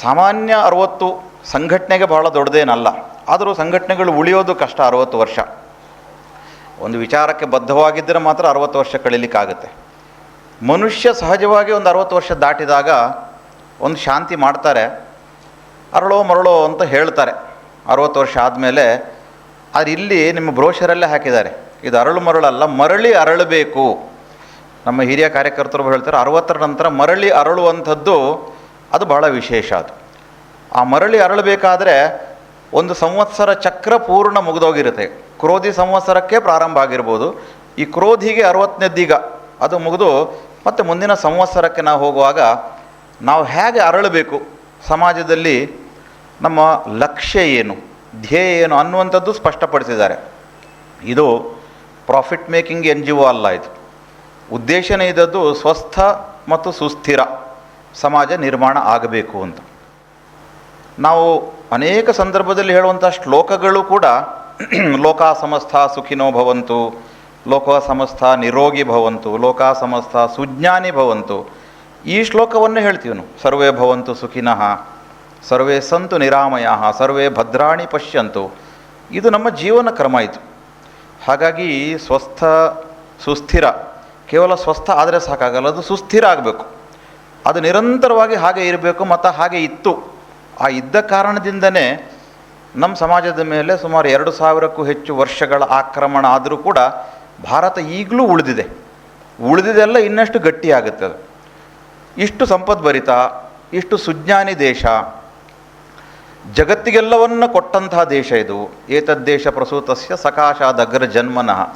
ಸಾಮಾನ್ಯ ಅರವತ್ತು ಸಂಘಟನೆಗೆ ಬಹಳ ದೊಡ್ಡದೇನಲ್ಲ, ಆದರೂ ಸಂಘಟನೆಗಳು ಉಳಿಯೋದು ಕಷ್ಟ ಅರವತ್ತು ವರ್ಷ. ಒಂದು ವಿಚಾರಕ್ಕೆ ಬದ್ಧವಾಗಿದ್ದರೆ ಮಾತ್ರ ಅರವತ್ತು ವರ್ಷ ಕಳೀಲಿಕ್ಕಾಗುತ್ತೆ. ಮನುಷ್ಯ ಸಹಜವಾಗಿ ಒಂದು ಅರವತ್ತು ವರ್ಷ ದಾಟಿದಾಗ ಒಂದು ಶಾಂತಿ ಮಾಡ್ತಾರೆ, ಅರಳೋ ಮರಳೋ ಅಂತ ಹೇಳ್ತಾರೆ. ಅರವತ್ತು ವರ್ಷ ಆದಮೇಲೆ ಆದರೆ ಇಲ್ಲಿ ನಿಮ್ಮ ಬ್ರೋಷರಲ್ಲೇ ಹಾಕಿದ್ದಾರೆ. ಇದು ಅರಳು ಮರಳಲ್ಲ, ಮರಳಿ ಅರಳಬೇಕು. ನಮ್ಮ ಹಿರಿಯ ಕಾರ್ಯಕರ್ತರು ಹೇಳ್ತಾರೆ, ಅರವತ್ತರ ನಂತರ ಮರಳಿ ಅರಳುವಂಥದ್ದು ಅದು ಬಹಳ ವಿಶೇಷ ಅದು. ಆ ಮರಳಿ ಅರಳಬೇಕಾದ್ರೆ ಒಂದು ಸಂವತ್ಸರ ಚಕ್ರ ಪೂರ್ಣ ಮುಗಿದೋಗಿರುತ್ತೆ. ಕ್ರೋಧಿ ಸಂವತ್ಸರಕ್ಕೆ ಪ್ರಾರಂಭ ಆಗಿರ್ಬೋದು. ಈ ಕ್ರೋಧಿಗೆ ಅರವತ್ತನೇದ್ದೀಗ ಅದು ಮುಗಿದು ಮತ್ತು ಮುಂದಿನ ಸಂವತ್ಸರಕ್ಕೆ ನಾವು ಹೋಗುವಾಗ ನಾವು ಹೇಗೆ ಅರಳಬೇಕು? ಸಮಾಜದಲ್ಲಿ ನಮ್ಮ ಲಕ್ಷ್ಯ ಏನು? ಧ್ಯೇಯ ಏನು ಅನ್ನುವಂಥದ್ದು ಸ್ಪಷ್ಟಪಡಿಸಿದ್ದಾರೆ. ಇದು profit making N G O ಅಲ್ಲ ಇದು. ಉದ್ದೇಶನೇ ಇದ್ದದ್ದು ಸ್ವಸ್ಥ ಮತ್ತು ಸುಸ್ಥಿರ. ಸಮಾಜ ನಿರ್ಮಾಣ ಆಗಬೇಕು ಅಂತ. ನಾವು ಅನೇಕ ಸಂದರ್ಭದಲ್ಲಿ ಹೇಳುವಂಥ ಶ್ಲೋಕಗಳು ಕೂಡ ಲೋಕ ಸಮಸ್ತ ಸುಖಿನೋ ಭವಂತು, ಲೋಕ ಸಮಸ್ತ ನಿರೋಗಿ ಭವಂತು, ಲೋಕ ಸಮಸ್ತ ಸುಜ್ಞಾನಿ ಭವಂತು. ಈ ಶ್ಲೋಕವನ್ನು ಹೇಳ್ತೀವಿ ನಾವು. ಸರ್ವೇ ಭವಂತು ಸುಖಿನಃ, ಸರ್ವೇ ಸಂತು ನಿರಾಮಯ, ಸರ್ವೇ ಭದ್ರಾಣಿ ಪಶ್ಯಂತು. ಇದು ನಮ್ಮ ಜೀವನ ಕ್ರಮ ಇದು. ಹಾಗಾಗಿ ಸ್ವಸ್ಥ ಸುಸ್ಥಿರ, ಕೇವಲ ಸ್ವಸ್ಥ ಆದರೆ ಸಾಕಾಗಲ್ಲ, ಅದು ಸುಸ್ಥಿರ ಆಗಬೇಕು. ಅದು ನಿರಂತರವಾಗಿ ಹಾಗೆ ಇರಬೇಕು ಮತ್ತು ಹಾಗೆ ಇತ್ತು. ಆ ಇದ್ದ ಕಾರಣದಿಂದನೇ ನಮ್ಮ ಸಮಾಜದ ಮೇಲೆ ಸುಮಾರು ಎರಡು ಸಾವಿರಕ್ಕೂ ಹೆಚ್ಚು ವರ್ಷಗಳ ಆಕ್ರಮಣ ಆದರೂ ಕೂಡ ಭಾರತ ಈಗಲೂ ಉಳಿದಿದೆ. ಉಳಿದಿದೆಲ್ಲ ಇನ್ನಷ್ಟು ಗಟ್ಟಿಯಾಗುತ್ತೆ ಅದು. ಇಷ್ಟು ಸಂಪದ್ಭರಿತ, ಇಷ್ಟು ಸುಜ್ಞಾನಿ ದೇಶ, ಜಗತ್ತಿಗೆಲ್ಲವನ್ನು ಕೊಟ್ಟಂತಹ ದೇಶ ಇದು. ಏತದ್ದೇಶ ಪ್ರಸೂತಸ್ಯ ಸಕಾಶಾದಗ್ರ ಜನ್ಮನಃ.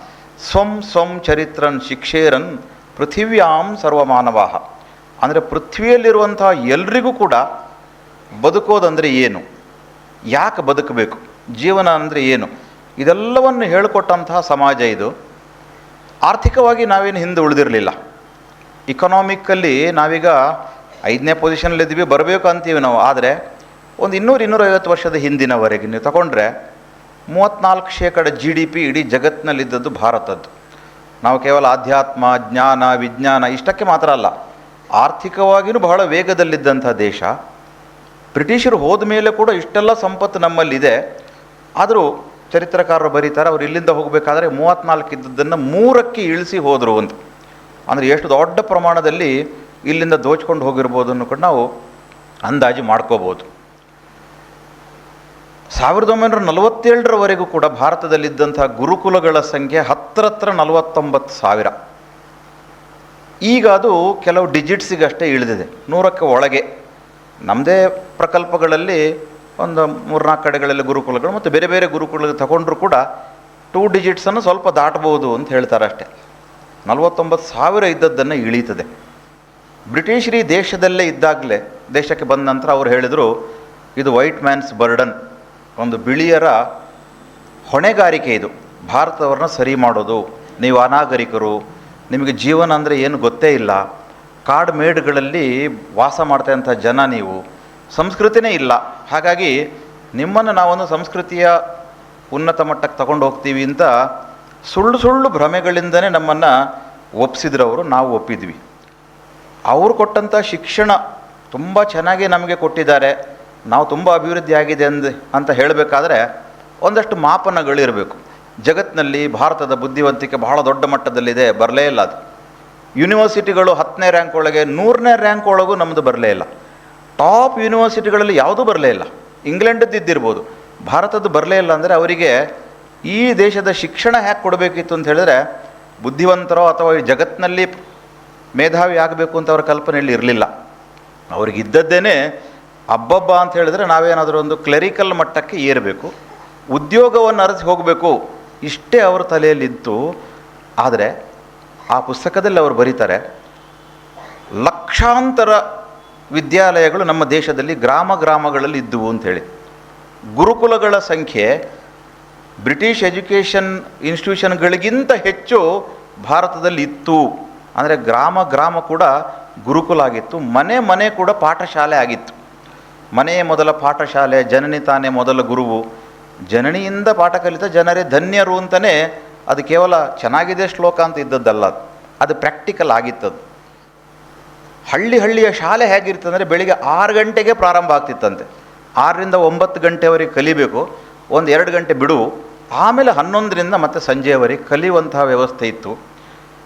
ಸ್ವಂ ಸ್ವಂ ಚರಿತ್ರನ್ ಶಿಕ್ಷೇರನ್ ಪೃಥಿವ್ಯಾಂ ಸರ್ವಮಾನವಾಹ. ಅಂದರೆ ಪೃಥ್ವಿಯಲ್ಲಿರುವಂತಹ ಎಲ್ರಿಗೂ ಕೂಡ ಬದುಕೋದಂದರೆ ಏನು? ಯಾಕೆ ಬದುಕಬೇಕು? ಜೀವನ ಅಂದರೆ ಏನು? ಇದೆಲ್ಲವನ್ನು ಹೇಳಿಕೊಟ್ಟಂತಹ ಸಮಾಜ ಇದು. ಆರ್ಥಿಕವಾಗಿ ನಾವೇನು ಹಿಂದೆ ಉಳಿದಿರಲಿಲ್ಲ. ಇಕನಾಮಿಕಲ್ಲಿ ನಾವೀಗ ಐದನೇ ಪೊಸಿಷನಲ್ಲಿದ್ದೀವಿ ಬರಬೇಕು ಅಂತೀವಿ ನಾವು. ಆದರೆ ಒಂದು ಇನ್ನೂರು ಇನ್ನೂರೈವತ್ತು ವರ್ಷದ ಹಿಂದಿನವರೆಗೆ ನೀವು ತಗೊಂಡ್ರೆ ಮೂವತ್ತ್ನಾಲ್ಕು ಶೇಕಡ ಜಿ ಡಿ ಪಿ ಇಡೀ ಜಗತ್ತಿನಲ್ಲಿದ್ದದ್ದು ಭಾರತದ್ದು. ನಾವು ಕೇವಲ ಆಧ್ಯಾತ್ಮ, ಜ್ಞಾನ, ವಿಜ್ಞಾನ ಇಷ್ಟಕ್ಕೆ ಮಾತ್ರ ಅಲ್ಲ. ಆರ್ಥಿಕವಾಗಿಯೂ ಬಹಳ ವೇಗದಲ್ಲಿದ್ದಂಥ ದೇಶ. ಬ್ರಿಟಿಷರು ಹೋದ ಮೇಲೆ ಕೂಡ ಇಷ್ಟೆಲ್ಲ ಸಂಪತ್ತು ನಮ್ಮಲ್ಲಿದೆ. ಆದರೂ ಚರಿತ್ರಕಾರರು ಬರೀತಾರೆ, ಅವ್ರು ಇಲ್ಲಿಂದ ಹೋಗಬೇಕಾದ್ರೆ ಮೂವತ್ತ್ನಾಲ್ಕು ಇದ್ದದ್ದನ್ನು ಮೂರಕ್ಕೆ ಇಳಿಸಿ ಹೋದರು ಅಂತ. ಅಂದರೆ ಎಷ್ಟು ದೊಡ್ಡ ಪ್ರಮಾಣದಲ್ಲಿ ಇಲ್ಲಿಂದ ದೋಚ್ಕೊಂಡು ಹೋಗಿರ್ಬೋದು ಅನ್ನೋ ಕೂಡ ನಾವು ಅಂದಾಜು ಮಾಡ್ಕೋಬೋದು. ಸಾವಿರದ ಒಂಬೈನೂರ ನಲವತ್ತೇಳರವರೆಗೂ ಕೂಡ ಭಾರತದಲ್ಲಿದ್ದಂಥ ಗುರುಕುಲಗಳ ಸಂಖ್ಯೆ ಹತ್ತಿರತ್ರ ನಲವತ್ತೊಂಬತ್ತು ಸಾವಿರ. ಈಗ ಅದು ಕೆಲವು ಡಿಜಿಟ್ಸಿಗಷ್ಟೇ ಇಳಿದಿದೆ. ನೂರಕ್ಕೆ ಒಳಗೆ. ನಮ್ಮದೇ ಪ್ರಕಲ್ಪಗಳಲ್ಲಿ ಒಂದು ಮೂರ್ನಾಲ್ಕು ಕಡೆಗಳಲ್ಲಿ ಗುರುಕುಲಗಳು ಮತ್ತು ಬೇರೆ ಬೇರೆ ಗುರುಕುಲಗಳು ತಗೊಂಡ್ರೂ ಕೂಡ ಟೂ ಡಿಜಿಟ್ಸನ್ನು ಸ್ವಲ್ಪ ದಾಟಬಹುದು ಅಂತ ಹೇಳ್ತಾರೆ ಅಷ್ಟೇ. ನಲವತ್ತೊಂಬತ್ತು ಸಾವಿರ ಇದ್ದದ್ದನ್ನು ಇಳೀತದೆ. ಬ್ರಿಟಿಷರಿ ದೇಶದಲ್ಲೇ ಇದ್ದಾಗಲೇ, ದೇಶಕ್ಕೆ ಬಂದ ನಂತರ ಅವರು ಹೇಳಿದರು, ಇದು ವೈಟ್ ಮ್ಯಾನ್ಸ್ ಬರ್ಡನ್, ಒಂದು ಬಿಳಿಯರ ಹೊಣೆಗಾರಿಕೆ ಇದು. ಭಾರತವರನ್ನ ಸರಿ ಮಾಡೋದು. ನೀವು ಅನಾಗರಿಕರು ನಿಮಗೆ ಜೀವನ ಅಂದರೆ ಏನು ಗೊತ್ತೇ ಇಲ್ಲ. ಕಾಡು ಮೇಡುಗಳಲ್ಲಿ ವಾಸ ಮಾಡ್ತಾಯಂಥ ಜನ ನೀವು. ಸಂಸ್ಕೃತಿನೇ ಇಲ್ಲ. ಹಾಗಾಗಿ ನಿಮ್ಮನ್ನು ನಾವೊಂದು ಸಂಸ್ಕೃತಿಯ ಉನ್ನತ ಮಟ್ಟಕ್ಕೆ ತಗೊಂಡು ಹೋಗ್ತೀವಿ ಅಂತ ಸುಳ್ಳು ಸುಳ್ಳು ಭ್ರಮೆಗಳಿಂದನೇ ನಮ್ಮನ್ನು ಒಪ್ಪಿಸಿದ್ರವರು ನಾವು ಒಪ್ಪಿದ್ವಿ. ಅವರು ಕೊಟ್ಟಂಥ ಶಿಕ್ಷಣ ತುಂಬ ಚೆನ್ನಾಗಿ ನಮಗೆ ಕೊಟ್ಟಿದ್ದಾರೆ. ನಾವು ತುಂಬ ಅಭಿವೃದ್ಧಿ ಆಗಿದೆ ಅಂದು, ಅಂತ ಹೇಳಬೇಕಾದ್ರೆ ಒಂದಷ್ಟು ಮಾಪನಗಳಿರಬೇಕು. ಜಗತ್ತಿನಲ್ಲಿ ಭಾರತದ ಬುದ್ಧಿವಂತಿಕೆ ಬಹಳ ದೊಡ್ಡ ಮಟ್ಟದಲ್ಲಿದೆ, ಬರಲೇ ಇಲ್ಲ ಅದು. ಯೂನಿವರ್ಸಿಟಿಗಳು ಹತ್ತನೇ ರ್ಯಾಂಕ್ ಒಳಗೆ ನೂರನೇ ರ್ಯಾಂಕ್ ಒಳಗೂ ನಮ್ಮದು ಬರಲೇ ಇಲ್ಲ. ಟಾಪ್ ಯೂನಿವರ್ಸಿಟಿಗಳಲ್ಲಿ ಯಾವುದೂ ಬರಲೇ ಇಲ್ಲ. ಇಂಗ್ಲೆಂಡದ್ದು ಇದ್ದಿರ್ಬೋದು. ಭಾರತದ್ದು ಬರಲೇ ಇಲ್ಲ ಅಂದರೆ ಅವರಿಗೆ ಈ ದೇಶದ ಶಿಕ್ಷಣ ಹ್ಯಾಕೆ ಕೊಡಬೇಕಿತ್ತು ಅಂತ ಹೇಳಿದ್ರೆ ಬುದ್ಧಿವಂತರೋ ಅಥವಾ ಈ ಜಗತ್ತಿನಲ್ಲಿ ಮೇಧಾವಿ ಆಗಬೇಕು ಅಂತ ಅವರ ಕಲ್ಪನೆಯಲ್ಲಿ ಇರಲಿಲ್ಲ. ಅವ್ರಿಗಿದ್ದದ್ದೇನೆ ಅಬ್ಬಬ್ಬ ಅಂತ ಹೇಳಿದ್ರೆ ನಾವೇನಾದರೂ ಒಂದು ಕ್ಲರಿಕಲ್ ಮಟ್ಟಕ್ಕೆ ಏರಬೇಕು, ಉದ್ಯೋಗವನ್ನು ಅರಸಿ ಹೋಗಬೇಕು. ಇಷ್ಟೇ ಅವರ ತಲೆಯಲ್ಲಿತ್ತು. ಆದರೆ ಆ ಪುಸ್ತಕದಲ್ಲಿ ಅವರು ಬರೀತಾರೆ, ಲಕ್ಷಾಂತರ ವಿದ್ಯಾಲಯಗಳು ನಮ್ಮ ದೇಶದಲ್ಲಿ ಗ್ರಾಮ ಗ್ರಾಮಗಳಲ್ಲಿ ಇದ್ದುವು ಅಂಥೇಳಿ ಗುರುಕುಲಗಳ ಸಂಖ್ಯೆ ಬ್ರಿಟಿಷ್ ಎಜುಕೇಷನ್ ಇನ್ಸ್ಟಿಟ್ಯೂಷನ್ಗಳಿಗಿಂತ ಹೆಚ್ಚು ಭಾರತದಲ್ಲಿ ಇತ್ತು. ಅಂದರೆ ಗ್ರಾಮ ಗ್ರಾಮ ಕೂಡ ಗುರುಕುಲ ಆಗಿತ್ತು, ಮನೆ ಮನೆ ಕೂಡ ಪಾಠಶಾಲೆ ಆಗಿತ್ತು. ಮನೆಯೇ ಮೊದಲ ಪಾಠಶಾಲೆ, ಜನನಿ ತಾನೇ ಮೊದಲ ಗುರುವು. ಜನನಿಯಿಂದ ಪಾಠ ಕಲಿತ ಜನರೇ ಧನ್ಯರು ಅಂತಲೇ ಅದು ಕೇವಲ ಚೆನ್ನಾಗಿದೆ ಶ್ಲೋಕ ಅಂತ ಇದ್ದದ್ದಲ್ಲ ಅದು. ಪ್ರಾಕ್ಟಿಕಲ್ ಆಗಿತ್ತದು. ಹಳ್ಳಿ ಹಳ್ಳಿಯ ಶಾಲೆ ಹೇಗಿರ್ತಂದರೆ ಬೆಳಿಗ್ಗೆ ಆರು ಗಂಟೆಗೆ ಪ್ರಾರಂಭ ಆಗ್ತಿತ್ತಂತೆ. ಆರರಿಂದ ಒಂಬತ್ತು ಗಂಟೆವರೆಗೆ ಕಲಿಬೇಕು, ಒಂದು ಎರಡು ಗಂಟೆ ಬಿಡು ಆಮೇಲೆ ಹನ್ನೊಂದರಿಂದ ಮತ್ತೆ ಸಂಜೆಯವರೆಗೆ ಕಲಿಯುವಂತಹ ವ್ಯವಸ್ಥೆ ಇತ್ತು.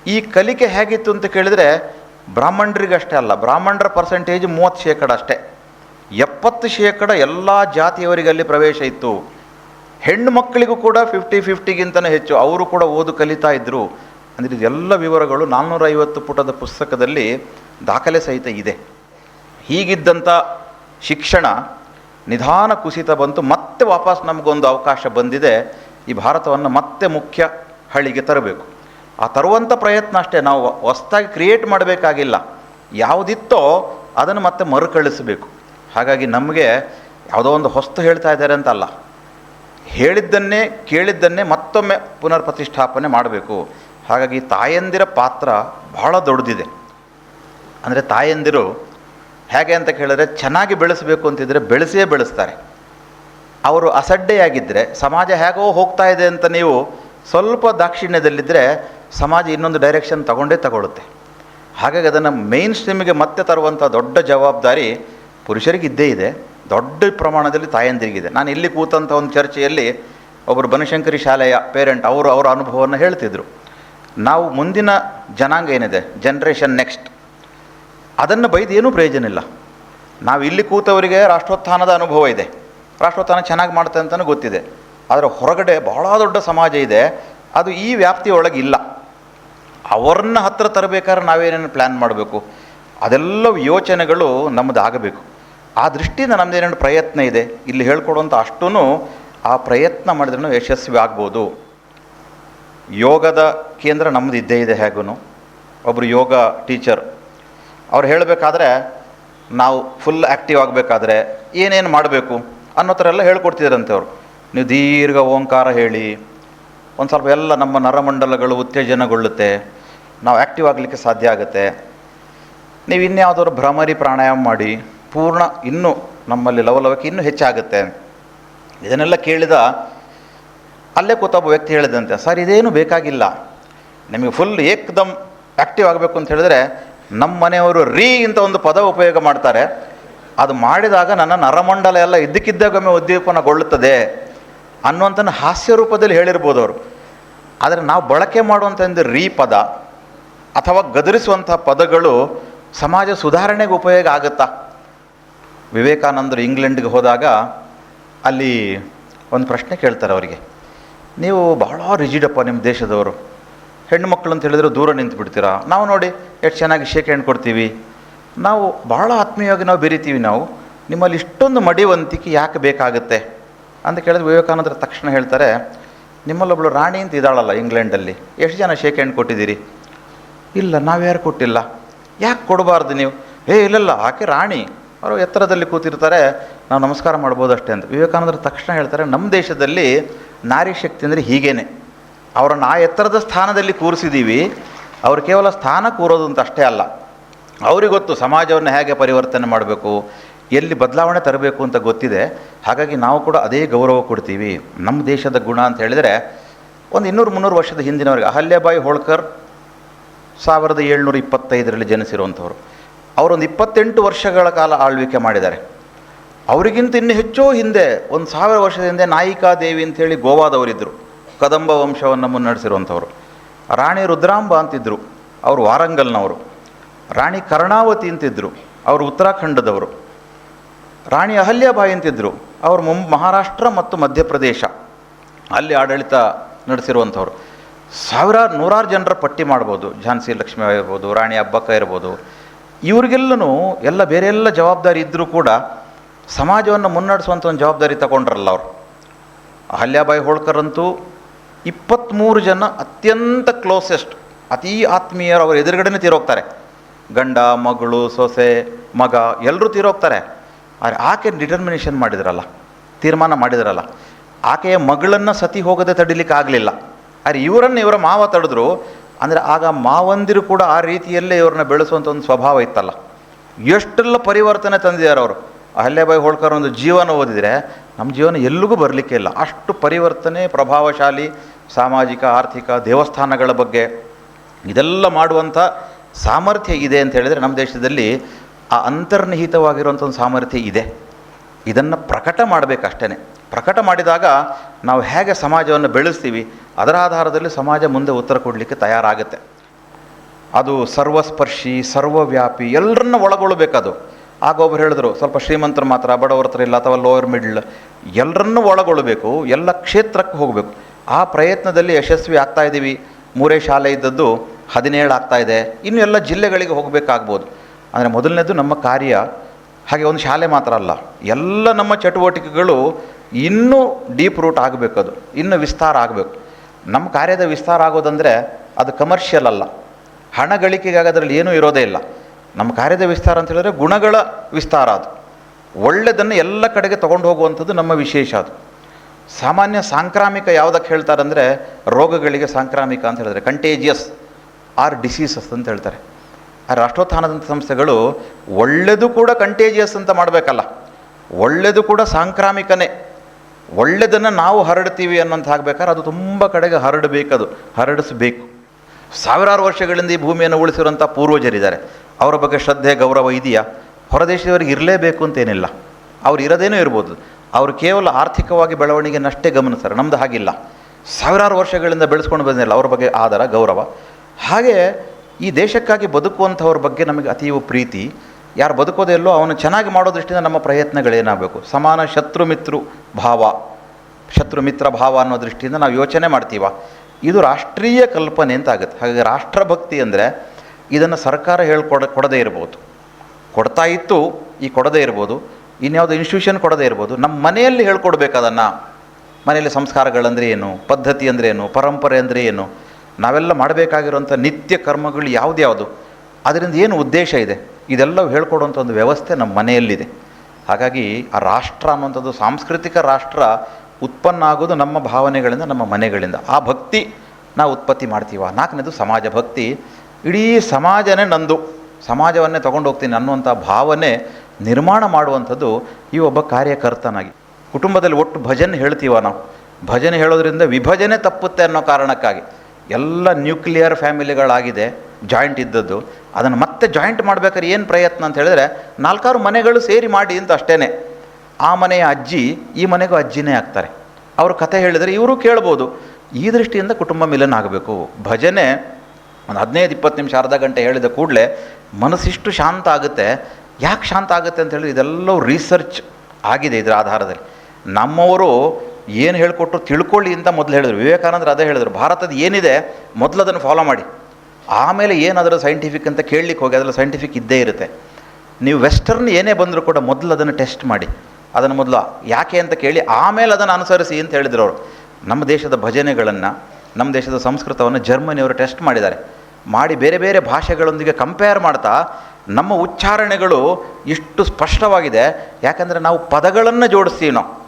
ಈ ಕಲಿಕೆ ಹೇಗಿತ್ತು ಅಂತ ಕೇಳಿದರೆ ಬ್ರಾಹ್ಮಣರಿಗಷ್ಟೇ ಅಲ್ಲ, ಬ್ರಾಹ್ಮಣರ ಪರ್ಸೆಂಟೇಜ್ ಮೂವತ್ತು ಶೇಕಡ ಅಷ್ಟೇ. ಎಪ್ಪತ್ತು ಶೇಕಡ ಎಲ್ಲ ಜಾತಿಯವರಿಗೆ ಅಲ್ಲಿ ಪ್ರವೇಶ ಇತ್ತು. ಹೆಣ್ಣು ಮಕ್ಕಳಿಗೂ ಕೂಡ ಫಿಫ್ಟಿ ಫಿಫ್ಟಿಗಿಂತಲೂ ಹೆಚ್ಚು. ಅವರು ಕೂಡ ಓದು, ಕಲಿತಾ ಇದ್ದರು ಅಂದರೆ ಇದೆಲ್ಲ ವಿವರಗಳು ನಾಲ್ನೂರ ಐವತ್ತು ಪುಟದ ಪುಸ್ತಕದಲ್ಲಿ ದಾಖಲೆ ಸಹಿತ ಇದೆ. ಹೀಗಿದ್ದಂಥ ಶಿಕ್ಷಣ ನಿಧಾನ ಕುಸಿತ ಬಂತು. ಮತ್ತೆ ವಾಪಸ್ ನಮಗೊಂದು ಅವಕಾಶ ಬಂದಿದೆ. ಈ ಭಾರತವನ್ನು ಮತ್ತೆ ಮುಖ್ಯ ಹಳ್ಳಿಗೆ ತರಬೇಕು. ಆ ತರುವಂಥ ಪ್ರಯತ್ನ ಅಷ್ಟೇ. ನಾವು ಹೊಸ್ತಾಗಿ ಕ್ರಿಯೇಟ್ ಮಾಡಬೇಕಾಗಿಲ್ಲ. ಯಾವುದಿತ್ತೋ ಅದನ್ನು ಮತ್ತೆ ಮರುಕಳಿಸಬೇಕು. ಹಾಗಾಗಿ ನಮಗೆ ಯಾವುದೋ ಒಂದು ಹೊಸ್ತು ಹೇಳ್ತಾ ಇದ್ದಾರೆ ಅಂತಲ್ಲ. ಹೇಳಿದ್ದನ್ನೇ ಕೇಳಿದ್ದನ್ನೇ ಮತ್ತೊಮ್ಮೆ ಪುನರ್ ಪ್ರತಿಷ್ಠಾಪನೆ ಮಾಡಬೇಕು. ಹಾಗಾಗಿ ತಾಯಂದಿರ ಪಾತ್ರ ಬಹಳ ದೊಡ್ಡದಿದೆ. ಅಂದರೆ ತಾಯಂದಿರು ಹೇಗೆ ಅಂತ ಕೇಳಿದ್ರೆ ಚೆನ್ನಾಗಿ ಬೆಳೆಸಬೇಕು ಅಂತಿದ್ದರೆ ಬೆಳೆಸೇ ಬೆಳೆಸ್ತಾರೆ. ಅವರು ಅಸಡ್ಡೆಯಾಗಿದ್ದರೆ ಸಮಾಜ ಹೇಗೋ ಹೋಗ್ತಾ ಇದೆ ಅಂತ ನೀವು ಸ್ವಲ್ಪ ದಾಕ್ಷಿಣ್ಯದಲ್ಲಿದ್ದರೆ ಸಮಾಜ ಇನ್ನೊಂದು ಡೈರೆಕ್ಷನ್ ತಗೊಂಡೇ ತಗೊಳುತ್ತೆ. ಹಾಗಾಗಿ ಅದನ್ನು ಮೇನ್ ಸ್ಟ್ರೀಮಿಗೆ ಮತ್ತೆ ತರುವಂಥ ದೊಡ್ಡ ಜವಾಬ್ದಾರಿ ಪುರುಷರಿಗೆ ಇದ್ದೇ ಇದೆ. ದೊಡ್ಡ ಪ್ರಮಾಣದಲ್ಲಿ ತಾಯಂದಿರಿಗಿದೆ ನಾನು ಇಲ್ಲಿ ಕೂತಂಥ ಒಂದು ಚರ್ಚೆಯಲ್ಲಿ ಒಬ್ಬರು ಬನಶಂಕರಿ ಶಾಲೆಯ ಪೇರೆಂಟ್ ಅವರು ಅವರ ಅನುಭವವನ್ನು ಹೇಳ್ತಿದ್ರು. ನಾವು ಮುಂದಿನ ಜನಾಂಗ ಏನಿದೆ? ಜನ್ರೇಷನ್ ನೆಕ್ಸ್ಟ್ ಅದನ್ನು ಬೈದು ಏನೂ ಪ್ರಯೋಜನ ಇಲ್ಲ. ನಾವು ಇಲ್ಲಿ ಕೂತವರಿಗೆ ರಾಷ್ಟ್ರೋತ್ಥಾನದ ಅನುಭವ ಇದೆ. ರಾಷ್ಟ್ರೋತ್ಥಾನ ಚೆನ್ನಾಗಿ ಮಾಡುತ್ತೆ ಅಂತಲೂ ಗೊತ್ತಿದೆ. ಆದರೆ ಹೊರಗಡೆ ಬಹಳ ದೊಡ್ಡ ಸಮಾಜ ಇದೆ. ಅದು ಈ ವ್ಯಾಪ್ತಿಯೊಳಗೆ ಇಲ್ಲ ಅವ್ರನ್ನ ಹತ್ತಿರ ತರಬೇಕಾದ್ರೆ ನಾವೇನೇನು ಪ್ಲ್ಯಾನ್ ಮಾಡಬೇಕು? ಅದೆಲ್ಲ ಯೋಚನೆಗಳು ನಮ್ಮದು ಆಗಬೇಕು ಆ ದೃಷ್ಟಿಯಿಂದ ನಮ್ಮದೇನೇನು ಪ್ರಯತ್ನ ಇದೆ, ಇಲ್ಲಿ ಹೇಳ್ಕೊಡುವಂಥ ಅಷ್ಟೂ ಆ ಪ್ರಯತ್ನ ಮಾಡಿದ್ರೂ ಯಶಸ್ವಿ ಆಗ್ಬೋದು. ಯೋಗದ ಕೇಂದ್ರ ನಮ್ಮದು ಇದ್ದೇ ಇದೆ ಹೇಗೂ ಒಬ್ಬರು ಯೋಗ ಟೀಚರ್, ಅವ್ರು ಹೇಳಬೇಕಾದ್ರೆ ನಾವು ಫುಲ್ ಆ್ಯಕ್ಟಿವ್ ಆಗಬೇಕಾದ್ರೆ ಏನೇನು ಮಾಡಬೇಕು ಅನ್ನೋ ಥರ ಎಲ್ಲ ಹೇಳ್ಕೊಡ್ತಿದ್ರಂತೆ ಅವರು. ನೀವು ದೀರ್ಘ ಓಂಕಾರ ಹೇಳಿ, ಒಂದು ಸ್ವಲ್ಪ ಎಲ್ಲ ನಮ್ಮ ನರಮಂಡಲಗಳು ಉತ್ತೇಜನಗೊಳ್ಳುತ್ತೆ, ನಾವು ಆ್ಯಕ್ಟಿವ್ ಆಗಲಿಕ್ಕೆ ಸಾಧ್ಯ ಆಗುತ್ತೆ. ನೀವು ಇನ್ಯಾವುದಾದ್ರು ಭ್ರಮರಿ ಪ್ರಾಣಾಯಾಮ ಮಾಡಿ ಪೂರ್ಣ ಇನ್ನೂ ನಮ್ಮಲ್ಲಿ ಲವಲವಿಕೆ ಇನ್ನೂ ಹೆಚ್ಚಾಗುತ್ತೆ ಇದನ್ನೆಲ್ಲ ಕೇಳಿದ ಅಲ್ಲೇ ಕೂತೊಬ್ಬ ವ್ಯಕ್ತಿ ಹೇಳಿದಂತೆ, ಸರ್, ಇದೇನು ಬೇಕಾಗಿಲ್ಲ. ನಿಮಗೆ ಫುಲ್ ಏಕ್ದಮ್ ಆ್ಯಕ್ಟಿವ್ ಆಗಬೇಕು ಅಂತ ಹೇಳಿದ್ರೆ ನಮ್ಮ ಮನೆಯವರು ರೀ ಅಂತ ಒಂದು ಪದ ಉಪಯೋಗ ಮಾಡ್ತಾರೆ. ಅದು ಮಾಡಿದಾಗ ನನ್ನ ನರಮಂಡಲ ಎಲ್ಲ ಇದ್ದಕ್ಕಿದ್ದಾಗೊಮ್ಮೆ ಉದ್ದೀಪನಗೊಳ್ಳುತ್ತದೆ ಅನ್ನುವಂಥ ಹಾಸ್ಯ ರೂಪದಲ್ಲಿ ಹೇಳಿರ್ಬೋದು ಅವರು. ಆದರೆ ನಾವು ಬಳಕೆ ಮಾಡುವಂಥ ಒಂದು ರೀ ಪದ ಅಥವಾ ಗದರಿಸುವಂಥ ಪದಗಳು ಸಮಾಜ ಸುಧಾರಣೆಗೆ ಉಪಯೋಗ ಆಗುತ್ತಾ? ವಿವೇಕಾನಂದರು ಇಂಗ್ಲೆಂಡ್ಗೆ ಹೋದಾಗ ಅಲ್ಲಿ ಒಂದು ಪ್ರಶ್ನೆ ಕೇಳ್ತಾರೆ ಅವರಿಗೆ. ನೀವು ಬಹಳ ರಿಜಿಡಪ್ಪ ನಿಮ್ಮ ದೇಶದವರು. ಹೆಣ್ಣು ಮಕ್ಕಳು ಅಂತ ಹೇಳಿದ್ರೆ ದೂರ ನಿಂತು ಬಿಡ್ತೀರಾ? ನಾವು ನೋಡಿ, ಎಷ್ಟು ಚೆನ್ನಾಗಿ ಶೇಕ್ ಹ್ಯಾಂಡ್ ಕೊಡ್ತೀವಿ. ನಾವು ಬಹಳ ಆತ್ಮೀಯವಾಗಿ ನಾವು ಬೆರಿತೀವಿ ನಾವು. ನಿಮ್ಮಲ್ಲಿ ಇಷ್ಟೊಂದು ಮಡಿವಂತಿಕೆ ಯಾಕೆ ಬೇಕಾಗುತ್ತೆ? ಅಂತ ಕೇಳಿದ್ರೆ ವಿವೇಕಾನಂದರ ತಕ್ಷಣ ಹೇಳ್ತಾರೆ, ನಿಮ್ಮಲ್ಲೊಬ್ಳು ರಾಣಿ ಅಂತ ಇದ್ದಾಳಲ್ಲ ಇಂಗ್ಲೆಂಡಲ್ಲಿ, ಎಷ್ಟು ಜನ ಶೇಕ್ ಹ್ಯಾಂಡ್ ಕೊಟ್ಟಿದ್ದೀರಿ? ಇಲ್ಲ ನಾವು ಯಾರು ಕೊಟ್ಟಿಲ್ಲ. ಯಾಕೆ ಕೊಡಬಾರ್ದು ನೀವು? ಏ ಇಲ್ಲಲ್ಲ ಆಕೆ ರಾಣಿ. ಅವರು ಎತ್ತರದಲ್ಲಿ ಕೂತಿರ್ತಾರೆ, ನಾವು ನಮಸ್ಕಾರ ಮಾಡ್ಬೋದು ಅಷ್ಟೇ ಅಂತ. ವಿವೇಕಾನಂದರ ತಕ್ಷಣ ಹೇಳ್ತಾರೆ, ನಮ್ಮ ದೇಶದಲ್ಲಿ ನಾರಿ ಶಕ್ತಿ ಅಂದರೆ ಹೀಗೇನೆ. ಅವರನ್ನು ಆ ಎತ್ತರದ ಸ್ಥಾನದಲ್ಲಿ ಕೂರಿಸಿದ್ದೀವಿ ಅವರು ಕೇವಲ ಸ್ಥಾನ ಕೂರೋದು ಅಂತ ಅಷ್ಟೇ ಅಲ್ಲ. ಅವರಿಗೊತ್ತು ಗೊತ್ತು ಸಮಾಜವನ್ನು ಹೇಗೆ ಪರಿವರ್ತನೆ ಮಾಡಬೇಕು, ಎಲ್ಲಿ ಬದಲಾವಣೆ ತರಬೇಕು ಅಂತ ಗೊತ್ತಿದೆ. ಹಾಗಾಗಿ ನಾವು ಕೂಡ ಅದೇ ಗೌರವ ಕೊಡ್ತೀವಿ. ನಮ್ಮ ದೇಶದ ಗುಣ ಅಂತ ಹೇಳಿದರೆ, ಒಂದು ಇನ್ನೂರು ಮುನ್ನೂರು ವರ್ಷದ ಹಿಂದಿನವರಿಗೆ ಅಹಲ್ಯಬಾಯಿ ಹೋಳ್ಕರ್ ಸಾವಿರದ ಏಳ್ನೂರ ಇಪ್ಪತ್ತೈದರಲ್ಲಿ ಜನಿಸಿರುವಂಥವ್ರು. ಅವರೊಂದು ಇಪ್ಪತ್ತೆಂಟು ವರ್ಷಗಳ ಕಾಲ ಆಳ್ವಿಕೆ ಮಾಡಿದ್ದಾರೆ. ಅವರಿಗಿಂತ ಇನ್ನು ಹೆಚ್ಚೋ ಹಿಂದೆ, ಒಂದು ಸಾವಿರ ವರ್ಷದ ಹಿಂದೆ ನಾಯಿಕಾ ದೇವಿ ಅಂಥೇಳಿ ಗೋವಾದವರಿದ್ದರು. ಕದಂಬ ವಂಶವನ್ನು ಮುನ್ನಡೆಸಿರುವಂಥವ್ರು. ರಾಣಿ ರುದ್ರಾಂಬ ಅಂತಿದ್ದರು ಅವರು ವಾರಂಗಲ್ನವರು. ರಾಣಿ ಕರ್ಣಾವತಿ ಅಂತಿದ್ದರು ಅವರು ಉತ್ತರಾಖಂಡದವರು. ರಾಣಿ ಅಹಲ್ಯಾಬಾಯಿ ಅಂತಿದ್ದರು ಅವರು ಮುಂ ಮಹಾರಾಷ್ಟ್ರ ಮತ್ತು ಮಧ್ಯಪ್ರದೇಶ. ಅಲ್ಲಿ ಆಡಳಿತ ನಡೆಸಿರುವಂಥವ್ರು. ಸಾವಿರಾರು, ನೂರಾರು ಜನರ ಪಟ್ಟಿ ಮಾಡ್ಬೋದು. ಝಾನ್ಸಿ ಲಕ್ಷ್ಮಿ ಇರ್ಬೋದು, ರಾಣಿ ಅಬ್ಬಕ್ಕ ಇರ್ಬೋದು. ಇವ್ರಿಗೆಲ್ಲನೂ ಎಲ್ಲ ಬೇರೆ ಎಲ್ಲ ಜವಾಬ್ದಾರಿ ಇದ್ದರೂ ಕೂಡ ಸಮಾಜವನ್ನು ಮುನ್ನಡೆಸುವಂಥ ಒಂದು ಜವಾಬ್ದಾರಿ ತಗೊಂಡ್ರಲ್ಲ ಅವರು. ಅಹಲ್ಯಾಬಾಯಿ ಹೋಳ್ಕರ್ ಅಂತೂ ಇಪ್ಪತ್ತ್ಮೂರು ಜನ ಅತ್ಯಂತ ಕ್ಲೋಸೆಸ್ಟ್ ಅತೀ ಆತ್ಮೀಯರು ಅವರ ಎದುರುಗಡೆನೇ ತೀರೋಗ್ತಾರೆ. ಗಂಡ, ಮಗಳು, ಸೊಸೆ, ಮಗ ಎಲ್ಲರೂ ತೀರೋಗ್ತಾರೆ. ಆದರೆ ಆಕೆ ಡಿಟರ್ಮಿನೇಷನ್ ಮಾಡಿದ್ರಲ್ಲ, ತೀರ್ಮಾನ ಮಾಡಿದ್ರಲ್ಲ, ಆಕೆಯ ಮಗಳನ್ನು ಸತಿ ಹೋಗದೆ ತಡಿಲಿಕ್ಕೆ ಆಗಲಿಲ್ಲ ಆದರೆ ಇವರನ್ನು ಇವರ ಮಾವ ತಡೆದ್ರು ಅಂದರೆ ಆಗ ಮಾವಂದಿರು ಕೂಡ ಆ ರೀತಿಯಲ್ಲೇ ಇವ್ರನ್ನ ಬೆಳೆಸುವಂಥ ಒಂದು ಸ್ವಭಾವ ಇತ್ತಲ್ಲ. ಎಷ್ಟೆಲ್ಲ ಪರಿವರ್ತನೆ ತಂದಿದ್ದಾರೆ ಅವರು. ಅಹಲ್ಯಾಬಾಯಿ ಹೋಳ್ಕರ್ ಒಂದು ಜೀವನ ಓದಿದರೆ ನಮ್ಮ ಜೀವನ ಎಲ್ಲಿಗೂ ಬರಲಿಕ್ಕೆ ಇಲ್ಲ. ಅಷ್ಟು ಪರಿವರ್ತನೆ, ಪ್ರಭಾವಶಾಲಿ ಸಾಮಾಜಿಕ, ಆರ್ಥಿಕ ದೇವಸ್ಥಾನಗಳ ಬಗ್ಗೆ ಇದೆಲ್ಲ ಮಾಡುವಂಥ ಸಾಮರ್ಥ್ಯ ಇದೆ ಅಂತ ಹೇಳಿದರೆ ನಮ್ಮ ದೇಶದಲ್ಲಿ ಆ ಅಂತರ್ನಿಹಿತವಾಗಿರುವಂಥ ಒಂದು ಸಾಮರ್ಥ್ಯ ಇದೆ. ಇದನ್ನು ಪ್ರಕಟ ಮಾಡಬೇಕಷ್ಟೇ ಪ್ರಕಟ ಮಾಡಿದಾಗ ನಾವು ಹೇಗೆ ಸಮಾಜವನ್ನು ಬೆಳೆಸ್ತೀವಿ ಅದರ ಆಧಾರದಲ್ಲಿ ಸಮಾಜ ಮುಂದೆ ಉತ್ತರ ಕೊಡಲಿಕ್ಕೆ ತಯಾರಾಗುತ್ತೆ. ಅದು ಸರ್ವಸ್ಪರ್ಶಿ, ಸರ್ವವ್ಯಾಪಿ ಎಲ್ಲರನ್ನ ಒಳಗೊಳ್ಳಬೇಕದು ಆಗ ಒಬ್ಬರು ಹೇಳಿದ್ರು, ಸ್ವಲ್ಪ ಶ್ರೀಮಂತರು ಮಾತ್ರ, ಬಡವರ ಹತ್ರ ಇಲ್ಲ ಅಥವಾ ಲೋವರ್ ಮಿಡ್ಲ್ ಎಲ್ಲರನ್ನೂ ಒಳಗೊಳ್ಳಬೇಕು ಎಲ್ಲ ಕ್ಷೇತ್ರಕ್ಕೆ ಹೋಗಬೇಕು. ಆ ಪ್ರಯತ್ನದಲ್ಲಿ ಯಶಸ್ವಿ ಆಗ್ತಾ ಇದ್ದೀವಿ ಮೂರೇ ಶಾಲೆ ಇದ್ದದ್ದು ಹದಿನೇಳು ಆಗ್ತಾ ಇದೆ. ಇನ್ನು ಎಲ್ಲ ಜಿಲ್ಲೆಗಳಿಗೆ ಹೋಗಬೇಕಾಗ್ಬೋದು. ಅಂದರೆ ಮೊದಲನೇದು ನಮ್ಮ ಕಾರ್ಯ ಹಾಗೆ ಒಂದು ಶಾಲೆ ಮಾತ್ರ ಅಲ್ಲ. ಎಲ್ಲ ನಮ್ಮ ಚಟುವಟಿಕೆಗಳು ಇನ್ನೂ ಡೀಪ್ ರೂಟ್ ಆಗಬೇಕದು. ಇನ್ನೂ ವಿಸ್ತಾರ ಆಗಬೇಕು. ನಮ್ಮ ಕಾರ್ಯದ ವಿಸ್ತಾರ ಆಗೋದಂದರೆ ಅದು ಕಮರ್ಷಿಯಲ್ ಅಲ್ಲ. ಹಣ ಗಳಿಕೆಗಾಗಿ ಅದರಲ್ಲಿ ಏನೂ ಇರೋದೇ ಇಲ್ಲ. ನಮ್ಮ ಕಾರ್ಯದ ವಿಸ್ತಾರ ಅಂತ ಹೇಳಿದ್ರೆ ಗುಣಗಳ ವಿಸ್ತಾರ ಅದು. ಒಳ್ಳೆಯದನ್ನು ಎಲ್ಲ ಕಡೆಗೆ ತೊಗೊಂಡು ಹೋಗುವಂಥದ್ದು ನಮ್ಮ ವಿಶೇಷ ಅದು. ಸಾಮಾನ್ಯ ಸಾಂಕ್ರಾಮಿಕ ಯಾವುದಕ್ಕೆ ಹೇಳ್ತಾರಂದರೆ ರೋಗಗಳಿಗೆ ಸಾಂಕ್ರಾಮಿಕ ಅಂತ ಹೇಳಿದ್ರೆ ಕಂಟೇಜಿಯಸ್ ಆರ್ ಡಿಸೀಸಸ್ ಅಂತ ಹೇಳ್ತಾರೆ. ಆ ರಾಷ್ಟ್ರೋತ್ಥಾನದಂಥ ಸಂಸ್ಥೆಗಳು ಒಳ್ಳೆಯದು ಕೂಡ ಕಂಟೇಜಿಯಸ್ ಅಂತ ಮಾಡಬೇಕಲ್ಲ. ಒಳ್ಳೆಯದು ಕೂಡ ಸಾಂಕ್ರಾಮಿಕನೇ. ಒಳ್ಳೆಯದನ್ನು ನಾವು ಹರಡ್ತೀವಿ ಅನ್ನೋಂಥ ಆಗ್ಬೇಕಾದ್ರೆ ಅದು ತುಂಬ ಕಡೆಗೆ ಹರಡಬೇಕದು, ಹರಡಿಸಬೇಕು. ಸಾವಿರಾರು ವರ್ಷಗಳಿಂದ ಈ ಭೂಮಿಯನ್ನು ಉಳಿಸಿರುವಂಥ ಪೂರ್ವಜರಿದ್ದಾರೆ. ಅವರ ಬಗ್ಗೆ ಶ್ರದ್ಧೆ, ಗೌರವ ಇದೆಯಾ? ಹೊರದೇಶದವರಿಗೆ ಇರಲೇಬೇಕು ಅಂತೇನಿಲ್ಲ. ಅವ್ರು ಇರೋದೇನೂ ಇರ್ಬೋದು. ಅವರು ಕೇವಲ ಆರ್ಥಿಕವಾಗಿ ಬೆಳವಣಿಗೆನಷ್ಟೇ ಗಮನಿಸ್ತಾರೆ ನಮ್ಮದು ಹಾಗಿಲ್ಲ. ಸಾವಿರಾರು ವರ್ಷಗಳಿಂದ ಬೆಳೆಸ್ಕೊಂಡು ಬಂದಿಲ್ಲ ಅವ್ರ ಬಗ್ಗೆ ಆದರ, ಗೌರವ. ಹಾಗೆ ಈ ದೇಶಕ್ಕಾಗಿ ಬದುಕುವಂಥವ್ರ ಬಗ್ಗೆ ನಮಗೆ ಅತೀವ ಪ್ರೀತಿ. ಯಾರು ಬದುಕೋದೇ ಇಲ್ಲೋ ಅವನು ಚೆನ್ನಾಗಿ ಮಾಡೋ ದೃಷ್ಟಿಯಿಂದ ನಮ್ಮ ಪ್ರಯತ್ನಗಳೇನಾಗಬೇಕು ಸಮಾನ ಶತ್ರು ಮಿತ್ರು ಭಾವ. ಶತ್ರು ಮಿತ್ರ ಭಾವ ಅನ್ನೋ ದೃಷ್ಟಿಯಿಂದ ನಾವು ಯೋಚನೆ ಮಾಡ್ತೀವ. ಇದು ರಾಷ್ಟ್ರೀಯ ಕಲ್ಪನೆ ಅಂತ ಆಗುತ್ತೆ. ಹಾಗಾಗಿ ರಾಷ್ಟ್ರಭಕ್ತಿ ಅಂದರೆ ಇದನ್ನು ಸರ್ಕಾರ ಹೇಳ್ಕೊಡ, ಕೊಡದೇ ಇರ್ಬೋದು. ಕೊಡ್ತಾ ಇತ್ತು, ಈ ಕೊಡದೇ ಇರ್ಬೋದು. ಇನ್ಯಾವುದೋ ಇನ್ಸ್ಟಿಟ್ಯೂಷನ್ ಕೊಡದೇ ಇರ್ಬೋದು. ನಮ್ಮ ಮನೆಯಲ್ಲಿ ಹೇಳ್ಕೊಡ್ಬೇಕು ಅದನ್ನು. ಮನೆಯಲ್ಲಿ ಸಂಸ್ಕಾರಗಳಂದರೆ ಏನು? ಪದ್ಧತಿ ಅಂದರೆ ಏನು? ಪರಂಪರೆ ಅಂದರೆ ಏನು? ನಾವೆಲ್ಲ ಮಾಡಬೇಕಾಗಿರುವಂಥ ನಿತ್ಯ ಕರ್ಮಗಳು ಯಾವುದ್ಯಾವುದು? ಅದರಿಂದ ಏನು ಉದ್ದೇಶ ಇದೆ? ಇದೆಲ್ಲವೂ ಹೇಳ್ಕೊಡುವಂಥ ಒಂದು ವ್ಯವಸ್ಥೆ ನಮ್ಮ ಮನೆಯಲ್ಲಿದೆ. ಹಾಗಾಗಿ ಆ ರಾಷ್ಟ್ರ ಅನ್ನುವಂಥದ್ದು ಸಾಂಸ್ಕೃತಿಕ ರಾಷ್ಟ್ರ ಉತ್ಪನ್ನ ಆಗೋದು ನಮ್ಮ ಭಾವನೆಗಳಿಂದ, ನಮ್ಮ ಮನೆಗಳಿಂದ. ಆ ಭಕ್ತಿ ನಾವು ಉತ್ಪತ್ತಿ ಮಾಡ್ತೀವ. ನಾಲ್ಕನೇದು ಸಮಾಜ ಭಕ್ತಿ. ಇಡೀ ಸಮಾಜನೇ ನಂದು. ಸಮಾಜವನ್ನೇ ತೊಗೊಂಡು ಹೋಗ್ತೀನಿ ಅನ್ನುವಂಥ ಭಾವನೆ ನಿರ್ಮಾಣ ಮಾಡುವಂಥದ್ದು ಈ ಒಬ್ಬ ಕಾರ್ಯಕರ್ತನಾಗಿ. ಕುಟುಂಬದಲ್ಲಿ ಒಟ್ಟು ಭಜನೆ ಹೇಳ್ತೀವ ನಾವು. ಭಜನೆ ಹೇಳೋದ್ರಿಂದ ವಿಭಜನೆ ತಪ್ಪುತ್ತೆ ಅನ್ನೋ ಕಾರಣಕ್ಕಾಗಿ. ಎಲ್ಲ ನ್ಯೂಕ್ಲಿಯರ್ ಫ್ಯಾಮಿಲಿಗಳಾಗಿದೆ, ಜಾಯಿಂಟ್ ಇದ್ದದ್ದು. ಅದನ್ನು ಮತ್ತೆ ಜಾಯಿಂಟ್ ಮಾಡ್ಬೇಕಾದ್ರೆ ಏನು ಪ್ರಯತ್ನ ಅಂತ ಹೇಳಿದ್ರೆ, ನಾಲ್ಕಾರು ಮನೆಗಳು ಸೇರಿ ಮಾಡಿ ಅಂತ ಅಷ್ಟೇ ಆ ಮನೆಯ ಅಜ್ಜಿ, ಈ ಮನೆಗೂ ಅಜ್ಜಿನೇ ಆಗ್ತಾರೆ. ಅವರು ಕಥೆ ಹೇಳಿದರೆ ಇವರು ಕೇಳ್ಬೋದು. ಈ ದೃಷ್ಟಿಯಿಂದ ಕುಟುಂಬ ಮಿಲನ ಆಗಬೇಕು. ಭಜನೆ ಒಂದು ಹದಿನೈದು, ಇಪ್ಪತ್ತು ನಿಮಿಷ ಅರ್ಧ ಗಂಟೆ ಹೇಳಿದ ಕೂಡಲೇ ಮನಸ್ಸಿಷ್ಟು ಶಾಂತ ಆಗುತ್ತೆ. ಯಾಕೆ ಶಾಂತ ಆಗುತ್ತೆ ಅಂತ ಹೇಳಿದ್ರೆ ಇದೆಲ್ಲವೂ ರಿಸರ್ಚ್ ಆಗಿದೆ ಇದರ ಆಧಾರದಲ್ಲಿ. ನಮ್ಮವರು ಏನು ಹೇಳಿಕೊಟ್ರು ತಿಳ್ಕೊಳ್ಳಿ ಅಂತ ಮೊದಲು ಹೇಳಿದ್ರು. ವಿವೇಕಾನಂದರು ಅದೇ ಹೇಳಿದ್ರು. ಭಾರತದ ಏನಿದೆ, ಮೊದಲು ಅದನ್ನು ಫಾಲೋ ಮಾಡಿ. ಆಮೇಲೆ ಏನಾದರೂ ಸೈಂಟಿಫಿಕ್ ಅಂತ ಕೇಳಲಿಕ್ಕೆ ಹೋಗಿ, ಅದರಲ್ಲಿ ಸೈಂಟಿಫಿಕ್ ಇದ್ದೇ ಇರುತ್ತೆ. ನೀವು ವೆಸ್ಟರ್ನ್ ಏನೇ ಬಂದರೂ ಕೂಡ ಮೊದಲು ಅದನ್ನು ಟೆಸ್ಟ್ ಮಾಡಿ. ಅದನ್ನು ಮೊದಲು ಯಾಕೆ ಅಂತ ಕೇಳಿ, ಆಮೇಲೆ ಅದನ್ನು ಅನುಸರಿಸಿ ಅಂತ ಹೇಳಿದ್ರು ಅವರು. ನಮ್ಮ ದೇಶದ ಭಜನೆಗಳನ್ನು, ನಮ್ಮ ದೇಶದ ಸಂಸ್ಕೃತವನ್ನು ಜರ್ಮನಿಯವರು ಟೆಸ್ಟ್ ಮಾಡಿದ್ದಾರೆ. ಮಾಡಿ ಬೇರೆ ಬೇರೆ ಭಾಷೆಗಳೊಂದಿಗೆ ಕಂಪೇರ್ ಮಾಡ್ತಾ, ನಮ್ಮ ಉಚ್ಚಾರಣೆಗಳು ಇಷ್ಟು ಸ್ಪಷ್ಟವಾಗಿದೆ. ಯಾಕಂದರೆ ನಾವು ಪದಗಳನ್ನು ಜೋಡಿಸ್ತೀವಿ ನಾವು.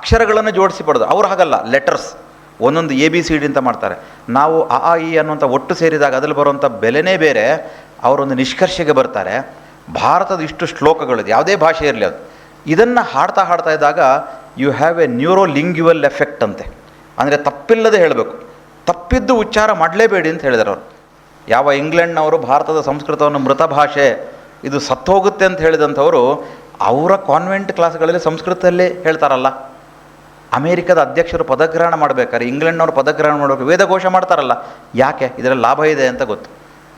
ಅಕ್ಷರಗಳನ್ನು ಜೋಡಿಸಿ ಪಡೆದು ಅವ್ರು ಹಾಗಲ್ಲ ಲೆಟರ್ಸ್ ಒಂದೊಂದು ಎ ಬಿ ಸಿ ಡಿ ಅಂತ ಮಾಡ್ತಾರೆ. ನಾವು ಅ ಆ ಇ ಅನ್ನುವಂಥ ಒಟ್ಟು ಸೇರಿದಾಗ ಅದರಲ್ಲಿ ಬರುವಂಥ ಬೆಲೆನೇ ಬೇರೆ. ಅವರೊಂದು ನಿಷ್ಕರ್ಷೆಗೆ ಬರ್ತಾರೆ. ಭಾರತದ ಇಷ್ಟು ಶ್ಲೋಕಗಳಿದೆ, ಯಾವುದೇ ಭಾಷೆ ಇರಲಿ ಅದು. ಇದನ್ನು ಹಾಡ್ತಾ ಹಾಡ್ತಾ ಇದ್ದಾಗ you have a neuro lingual effect ಅಂತೆ. ಅಂದರೆ ತಪ್ಪಿಲ್ಲದೆ ಹೇಳಬೇಕು. ತಪ್ಪಿದ್ದು ಉಚ್ಚಾರ ಮಾಡಲೇಬೇಡಿ ಅಂತ ಹೇಳಿದರು ಅವರು. ಯಾವ ಇಂಗ್ಲೆಂಡ್ನವರು ಭಾರತದ ಸಂಸ್ಕೃತವನ್ನು ಮೃತ ಭಾಷೆ, ಇದು ಸತ್ತೋಗುತ್ತೆ ಅಂತ ಹೇಳಿದಂಥವರು, ಅವರ ಕಾನ್ವೆಂಟ್ ಕ್ಲಾಸ್ಗಳಲ್ಲಿ ಸಂಸ್ಕೃತದಲ್ಲೇ ಹೇಳ್ತಾರಲ್ಲ. ಅಮೇರಿಕದ ಅಧ್ಯಕ್ಷರು ಪದಗ್ರಹಣ ಮಾಡಬೇಕಾದ್ರೆ ಇಂಗ್ಲೆಂಡ್ನವರು ಪದಗ್ರಹಣ ಮಾಡಬೇಕು ವೇದಘೋಷ ಮಾಡ್ತಾರಲ್ಲ. ಯಾಕೆ? ಇದರಲ್ಲಿ ಲಾಭ ಇದೆ ಅಂತ ಗೊತ್ತು.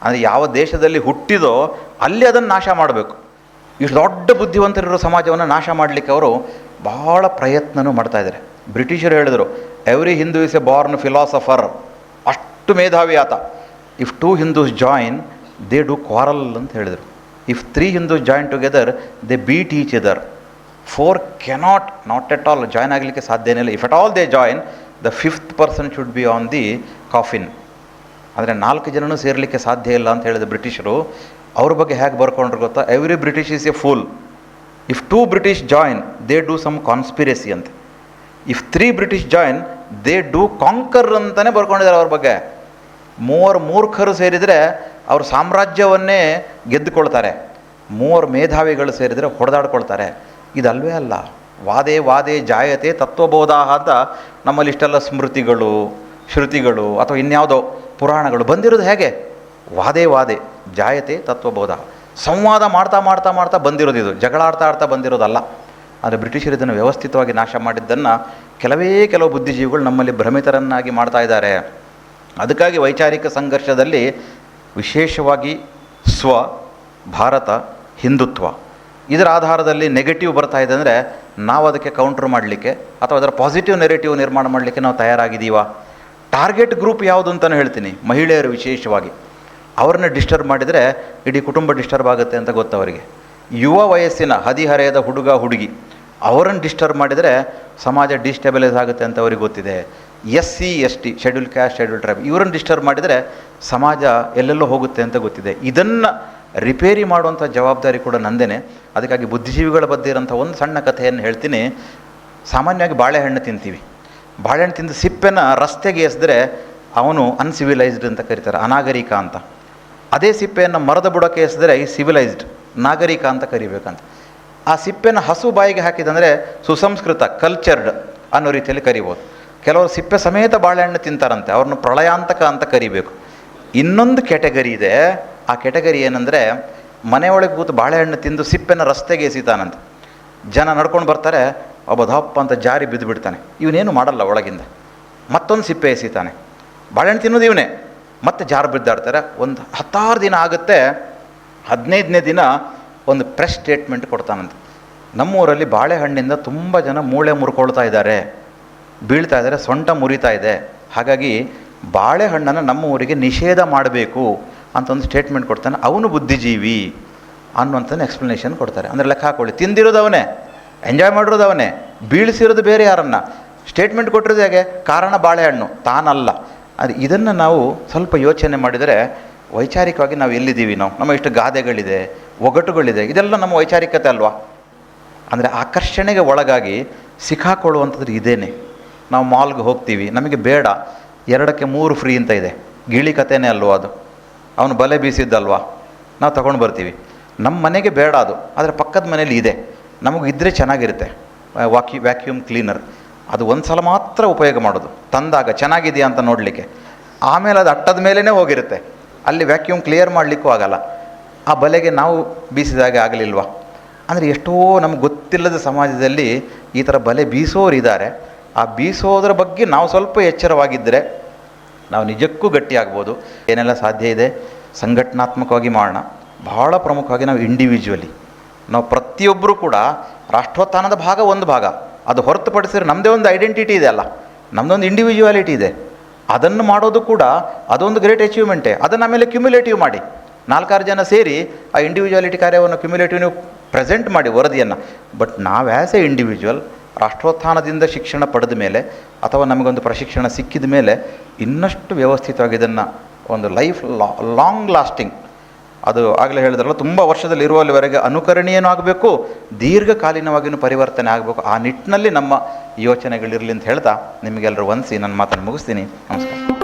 ಅಂದರೆ ಯಾವ ದೇಶದಲ್ಲಿ ಹುಟ್ಟಿದೋ ಅಲ್ಲಿ ಅದನ್ನು ನಾಶ ಮಾಡಬೇಕು. ಇಷ್ಟು ದೊಡ್ಡ ಬುದ್ಧಿವಂತರಿರೋ ಸಮಾಜವನ್ನು ನಾಶ ಮಾಡಲಿಕ್ಕೆ ಅವರು ಭಾಳ ಪ್ರಯತ್ನನೂ ಮಾಡ್ತಾ ಇದ್ದಾರೆ. ಬ್ರಿಟಿಷರು ಹೇಳಿದರು every Hindu is a born philosopher ಅಷ್ಟು ಮೇಧಾವಿ ಆತ. If two Hindus join they do quarrel ಅಂತ ಹೇಳಿದರು. If three Hindus join together they beat each other four cannot not at all join ಆಗಲಿಕ್ಕೆ ಸಾಧ್ಯನೇ ಇಲ್ಲ. If at all they join the fifth person should be on the coffin ಅಂದರೆ ನಾಲ್ಕು ಜನನೂ ಸೇರಲಿಕ್ಕೆ ಸಾಧ್ಯ ಇಲ್ಲ ಅಂತ ಹೇಳಿದ ಬ್ರಿಟಿಷರು, ಅವ್ರ ಬಗ್ಗೆ ಹೇಗೆ ಬರ್ಕೊಂಡ್ರು ಗೊತ್ತಾ? Every British is a fool if two British join they do some conspiracy ಅಂತ. If three British join they do conquer ಅಂತಲೇ ಬರ್ಕೊಂಡಿದ್ದಾರೆ ಅವ್ರ ಬಗ್ಗೆ. ಮೂವರು ಮೂರ್ಖರು ಸೇರಿದರೆ ಅವ್ರ ಸಾಮ್ರಾಜ್ಯವನ್ನೇ ಗೆದ್ದುಕೊಳ್ತಾರೆ. ಮೂವರು ಮೇಧಾವಿಗಳು ಸೇರಿದರೆ ಹೊಡೆದಾಡ್ಕೊಳ್ತಾರೆ. ಇದಲ್ವೇ ಅಲ್ಲ. ವಾದೇ ವಾದೇ ಜಾಯತೆ ತತ್ವಬೋಧ ಅಂತ ನಮ್ಮಲ್ಲಿ ಇಷ್ಟೆಲ್ಲ ಸ್ಮೃತಿಗಳು, ಶ್ರುತಿಗಳು ಅಥವಾ ಇನ್ಯಾವುದೋ ಪುರಾಣಗಳು ಬಂದಿರೋದು ಹೇಗೆ? ವಾದೇ ವಾದೆ ಜಾಯತೆ ತತ್ವಬೋಧ. ಸಂವಾದ ಮಾಡ್ತಾ ಮಾಡ್ತಾ ಮಾಡ್ತಾ ಬಂದಿರೋದು ಇದು. ಜಗಳಾಡ್ತಾ ಆಡ್ತಾ ಬಂದಿರೋದಲ್ಲ. ಆದರೆ ಬ್ರಿಟಿಷರು ಇದನ್ನು ವ್ಯವಸ್ಥಿತವಾಗಿ ನಾಶ ಮಾಡಿದ್ದನ್ನು ಕೆಲವೇ ಕೆಲವು ಬುದ್ಧಿಜೀವಿಗಳು ನಮ್ಮಲ್ಲಿ ಭ್ರಮಿತರನ್ನಾಗಿ ಮಾಡ್ತಾ ಇದ್ದಾರೆ. ಅದಕ್ಕಾಗಿ ವೈಚಾರಿಕ ಸಂಘರ್ಷದಲ್ಲಿ ವಿಶೇಷವಾಗಿ ಸ್ವ, ಭಾರತ, ಹಿಂದುತ್ವ. ಇದರ ಆಧಾರದಲ್ಲಿ ನೆಗೆಟಿವ್ ಬರ್ತಾ ಇದೆ ಅಂದರೆ ನಾವು ಅದಕ್ಕೆ ಕೌಂಟ್ರ್ ಮಾಡಲಿಕ್ಕೆ ಅಥವಾ ಅದರ ಪಾಸಿಟಿವ್ ನೆರೆಟಿವ್ ನಿರ್ಮಾಣ ಮಾಡಲಿಕ್ಕೆ ನಾವು ತಯಾರಾಗಿದ್ದೀವ? ಟಾರ್ಗೆಟ್ ಗ್ರೂಪ್ ಯಾವುದು ಅಂತಲೂ ಹೇಳ್ತೀನಿ, ಮಹಿಳೆಯರು ವಿಶೇಷವಾಗಿ. ಅವ್ರನ್ನ ಡಿಸ್ಟರ್ಬ್ ಮಾಡಿದರೆ ಇಡೀ ಕುಟುಂಬ ಡಿಸ್ಟರ್ಬ್ ಆಗುತ್ತೆ ಅಂತ ಗೊತ್ತು ಅವರಿಗೆ. ಯುವ ವಯಸ್ಸಿನ ಹದಿಹರೆಯದ ಹುಡುಗ, ಹುಡುಗಿ, ಅವರನ್ನು ಡಿಸ್ಟರ್ಬ್ ಮಾಡಿದರೆ ಸಮಾಜ ಡಿಸ್ಟೆಬಲೈಸ್ ಆಗುತ್ತೆ ಅಂತ ಅವ್ರಿಗೆ ಗೊತ್ತಿದೆ. S C S T schedule caste schedule tribe ಇವರನ್ನು ಡಿಸ್ಟರ್ಬ್ ಮಾಡಿದರೆ ಸಮಾಜ ಎಲ್ಲೆಲ್ಲೋ ಹೋಗುತ್ತೆ ಅಂತ ಗೊತ್ತಿದೆ. ಇದನ್ನು ರಿಪೇರಿ ಮಾಡುವಂಥ ಜವಾಬ್ದಾರಿ ಕೂಡ ನಂದೇನೆ. ಅದಕ್ಕಾಗಿ ಬುದ್ಧಿಜೀವಿಗಳ ಬಗ್ಗೆ ಇರೋಂಥ ಒಂದು ಸಣ್ಣ ಕಥೆಯನ್ನು ಹೇಳ್ತೀನಿ. ಸಾಮಾನ್ಯವಾಗಿ ಬಾಳೆಹಣ್ಣು ತಿಂತೀವಿ. ಬಾಳೆಹಣ್ಣು ತಿಂದು ಸಿಪ್ಪೆನ ರಸ್ತೆಗೆ ಎಸೆದ್ರೆ ಅವನು ಅನ್ಸಿವಿಲೈಸ್ಡ್ ಅಂತ ಕರೀತಾರೆ, ಅನಾಗರಿಕ ಅಂತ. ಅದೇ ಸಿಪ್ಪೆಯನ್ನು ಮರದ ಬುಡಕ್ಕೆ ಎಸೆದ್ರೆ ಈ ಸಿವಿಲೈಸ್ಡ್ ನಾಗರಿಕ ಅಂತ ಕರಿಬೇಕಂತ. ಆ ಸಿಪ್ಪೆನ ಹಸು ಬಾಯಿಗೆ ಹಾಕಿದಂದರೆ ಸುಸಂಸ್ಕೃತ ಕಲ್ಚರ್ಡ್ ಅನ್ನೋ ರೀತಿಯಲ್ಲಿ ಕರಿಬೋದು. ಕೆಲವರು ಸಿಪ್ಪೆ ಸಮೇತ ಬಾಳೆಹಣ್ಣು ತಿಂತಾರಂತೆ, ಅವ್ರನ್ನ ಪ್ರಳಯಾಂತಕ ಅಂತ ಕರಿಬೇಕು. ಇನ್ನೊಂದು ಕ್ಯಾಟಗರಿ ಇದೆ ಆ ಕೆಟಗರಿ ಏನಂದರೆ ಮನೆಯೊಳಗೆ ಕೂತು ಬಾಳೆಹಣ್ಣು ತಿಂದು ಸಿಪ್ಪೆನ ರಸ್ತೆಗೆ ಎಸಿತಾನಂತೆ. ಜನ ನಡ್ಕೊಂಡು ಬರ್ತಾರೆ ಒಬ್ಬ ದಪ್ಪ ಅಂತ ಜಾರಿ ಬಿದ್ದು ಬಿಡ್ತಾನೆ ಇವನೇನು ಮಾಡಲ್ಲ ಒಳಗಿಂದ. ಮತ್ತೊಂದು ಸಿಪ್ಪೆ ಎಸಿತಾನೆ. ಬಾಳೆಹಣ್ಣು ತಿನ್ನೋದು ಇವನೇ. ಮತ್ತೆ ಜಾರು ಬಿದ್ದಾಡ್ತಾರೆ. ಒಂದು ಹತ್ತಾರು ದಿನ ಆಗುತ್ತೆ, ಹದಿನೈದನೇ ದಿನ ಒಂದು ಪ್ರೆಸ್ ಸ್ಟೇಟ್ಮೆಂಟ್ ಕೊಡ್ತಾನಂತೆ. ನಮ್ಮೂರಲ್ಲಿ ಬಾಳೆಹಣ್ಣಿಂದ ತುಂಬ ಜನ ಮೂಳೆ ಮುರ್ಕೊಳ್ತಾ ಇದ್ದಾರೆ. ಬೀಳ್ತಾ ಇದ್ದಾರೆ, ಸೊಂಟ ಮುರಿತಾ ಇದೆ. ಹಾಗಾಗಿ ಬಾಳೆಹಣ್ಣನ್ನು ನಮ್ಮ ಊರಿಗೆ ನಿಷೇಧ ಮಾಡಬೇಕು. ಅಂತ ಒಂದು ಸ್ಟೇಟ್ಮೆಂಟ್ ಕೊಡ್ತಾನೆ, ಅವನು ಬುದ್ಧಿಜೀವಿ ಅನ್ನುವಂಥ ಎಕ್ಸ್ಪ್ಲನೇಷನ್ ಕೊಡ್ತಾರೆ. ಅಂದರೆ ಲೆಕ್ಕ ಹಾಕೊಳ್ಳಿ, ತಿಂದಿರೋದು ಅವನೇ ಎಂಜಾಯ್ ಮಾಡಿರೋದು ಅವನೇ, ಬೀಳಿಸಿರೋದು ಬೇರೆ ಯಾರನ್ನ. ಸ್ಟೇಟ್ಮೆಂಟ್ ಕೊಟ್ಟಿರೋದು ಹೇಗೆ? ಕಾರಣ ಬಾಳೆಹಣ್ಣು, ತಾನಲ್ಲ. ಅದು ಇದನ್ನು ನಾವು ಸ್ವಲ್ಪ ಯೋಚನೆ ಮಾಡಿದರೆ ವೈಚಾರಿಕವಾಗಿ ನಾವು ಎಲ್ಲಿದ್ದೀವಿ ನಾವು? ನಮ್ಮ ಇಷ್ಟು ಗಾದೆಗಳಿದೆ, ಒಗಟುಗಳಿದೆ, ಇದೆಲ್ಲ ನಮ್ಮ ವೈಚಾರಿಕತೆ ಅಲ್ವಾ? ಅಂದರೆ ಆಕರ್ಷಣೆಗೆ ಒಳಗಾಗಿ ಸಿಕ್ಕಾಕೊಳ್ಳುವಂಥದ್ದು ಇದೇನೆ. ನಾವು ಮಾಲ್ಗೆ ಹೋಗ್ತೀವಿ, ನಮಗೆ ಬೇಡ, ಎರಡಕ್ಕೆ ಮೂರು ಫ್ರೀ ಅಂತ ಇದೆ. ಗೀಳಿ ಕಥೆನೇ ಅಲ್ವಾ ಅದು? ಅವನು ಬಲೆ ಬೀಸಿದ್ದಲ್ವಾ? ನಾವು ತಗೊಂಡು ಬರ್ತೀವಿ. ನಮ್ಮ ಮನೆಗೆ ಬೇಡ ಅದು. ಆದರೆ ಪಕ್ಕದ ಮನೇಲಿ ಇದೆ. ನಮಗೆ ಇದ್ದರೆ ಚೆನ್ನಾಗಿರುತ್ತೆ. ವಾಕ್ಯೂ ವ್ಯಾಕ್ಯೂಮ್ ಕ್ಲೀನರ್. ಅದು ಒಂದು ಸಲ ಮಾತ್ರ ಉಪಯೋಗ ಮಾಡೋದು. ತಂದಾಗ ಚೆನ್ನಾಗಿದೆಯಾ ಅಂತ ನೋಡಲಿಕ್ಕೆ. ಆಮೇಲೆ ಅದು ಅಟ್ಟದ ಮೇಲೇ ಹೋಗಿರುತ್ತೆ. ಅಲ್ಲಿ ವ್ಯಾಕ್ಯೂಮ್ ಕ್ಲಿಯರ್ ಮಾಡಲಿಕ್ಕೂ ಆಗಲ್ಲ. ಆ ಬಲೆಗೆ ನಾವು ಬೀಸಿದಾಗೆ ಆಗಲಿಲ್ವ? ಅಂದರೆ ಎಷ್ಟೋ ನಮ್ಗೆ ಗೊತ್ತಿಲ್ಲದ ಸಮಾಜದಲ್ಲಿ ಈ ಥರ ಬಲೆ ಬೀಸೋರು ಇದ್ದಾರೆ ಆ ಬೀಸೋದ್ರ ಬಗ್ಗೆ ನಾವು ಸ್ವಲ್ಪ ಎಚ್ಚರವಾಗಿದ್ದರೆ ನಾವು ನಿಜಕ್ಕೂ ಗಟ್ಟಿಯಾಗ್ಬೋದು. ಏನೆಲ್ಲ ಸಾಧ್ಯ ಇದೆ? ಸಂಘಟನಾತ್ಮಕವಾಗಿ ಮಾಡೋಣ. ಬಹಳ ಪ್ರಮುಖವಾಗಿ ನಾವು ಇಂಡಿವಿಜುವಲಿ ನಾವು ಪ್ರತಿಯೊಬ್ಬರೂ ಕೂಡ ರಾಷ್ಟ್ರೋತ್ಥಾನದ ಭಾಗ ಒಂದು ಭಾಗ. ಅದು ಹೊರತುಪಡಿಸಿದ್ರೆ ನಮ್ಮದೇ ಒಂದು ಐಡೆಂಟಿಟಿ ಇದೆ ಅಲ್ಲ. ನಮ್ಮದೊಂದು ಇಂಡಿವಿಜುವಾಲಿಟಿ ಇದೆ. ಅದನ್ನು ಮಾಡೋದು ಕೂಡ ಅದೊಂದು ಗ್ರೇಟ್ ಅಚೀವ್ಮೆಂಟೇ ಅದನ್ನು ಆಮೇಲೆ ಕ್ಯುಮ್ಯುಲೇಟಿವ್ ಮಾಡಿ. ನಾಲ್ಕಾರು ಜನ ಸೇರಿ ಆ ಇಂಡಿವಿಜುವಾಲಿಟಿ ಕಾರ್ಯವನ್ನು ಕ್ಯುಮ್ಯುಲೇಟಿವ್ ನೀವು ಪ್ರೆಸೆಂಟ್ ಮಾಡಿ ವರದಿಯನ್ನು. ಬಟ್ ನಾವು ಆ್ಯಸ್ ಎ ಇಂಡಿವಿಜುವಲ್ ರಾಷ್ಟ್ರೋತ್ಥಾನದಿಂದ ಶಿಕ್ಷಣ ಪಡೆದ ಮೇಲೆ ಅಥವಾ ನಮಗೊಂದು ಪ್ರಶಿಕ್ಷಣ ಸಿಕ್ಕಿದ ಮೇಲೆ ಇನ್ನಷ್ಟು ವ್ಯವಸ್ಥಿತವಾಗಿ ಇದನ್ನು ಒಂದು ಲೈಫ್ ಲಾಂಗ್ ಲಾಸ್ಟಿಂಗ್. ಅದು ಆಗಲೇ ಹೇಳಿದ್ರಲ್ಲ, ತುಂಬ ವರ್ಷದಲ್ಲಿ ಇರುವಲ್ಲಿವರೆಗೆ ಅನುಕರಣೀಯನೂ ಆಗಬೇಕು ದೀರ್ಘಕಾಲೀನವಾಗಿಯೂ ಪರಿವರ್ತನೆ ಆಗಬೇಕು. ಆ ನಿಟ್ಟಿನಲ್ಲಿ ನಮ್ಮ ಯೋಚನೆಗಳಿರಲಿ ಅಂತ ಹೇಳ್ತಾ ನಿಮಗೆಲ್ಲರೂ ವಂದಿಸಿ ನನ್ನ ಮಾತನ್ನು ಮುಗಿಸ್ತೀನಿ. ನಮಸ್ಕಾರ.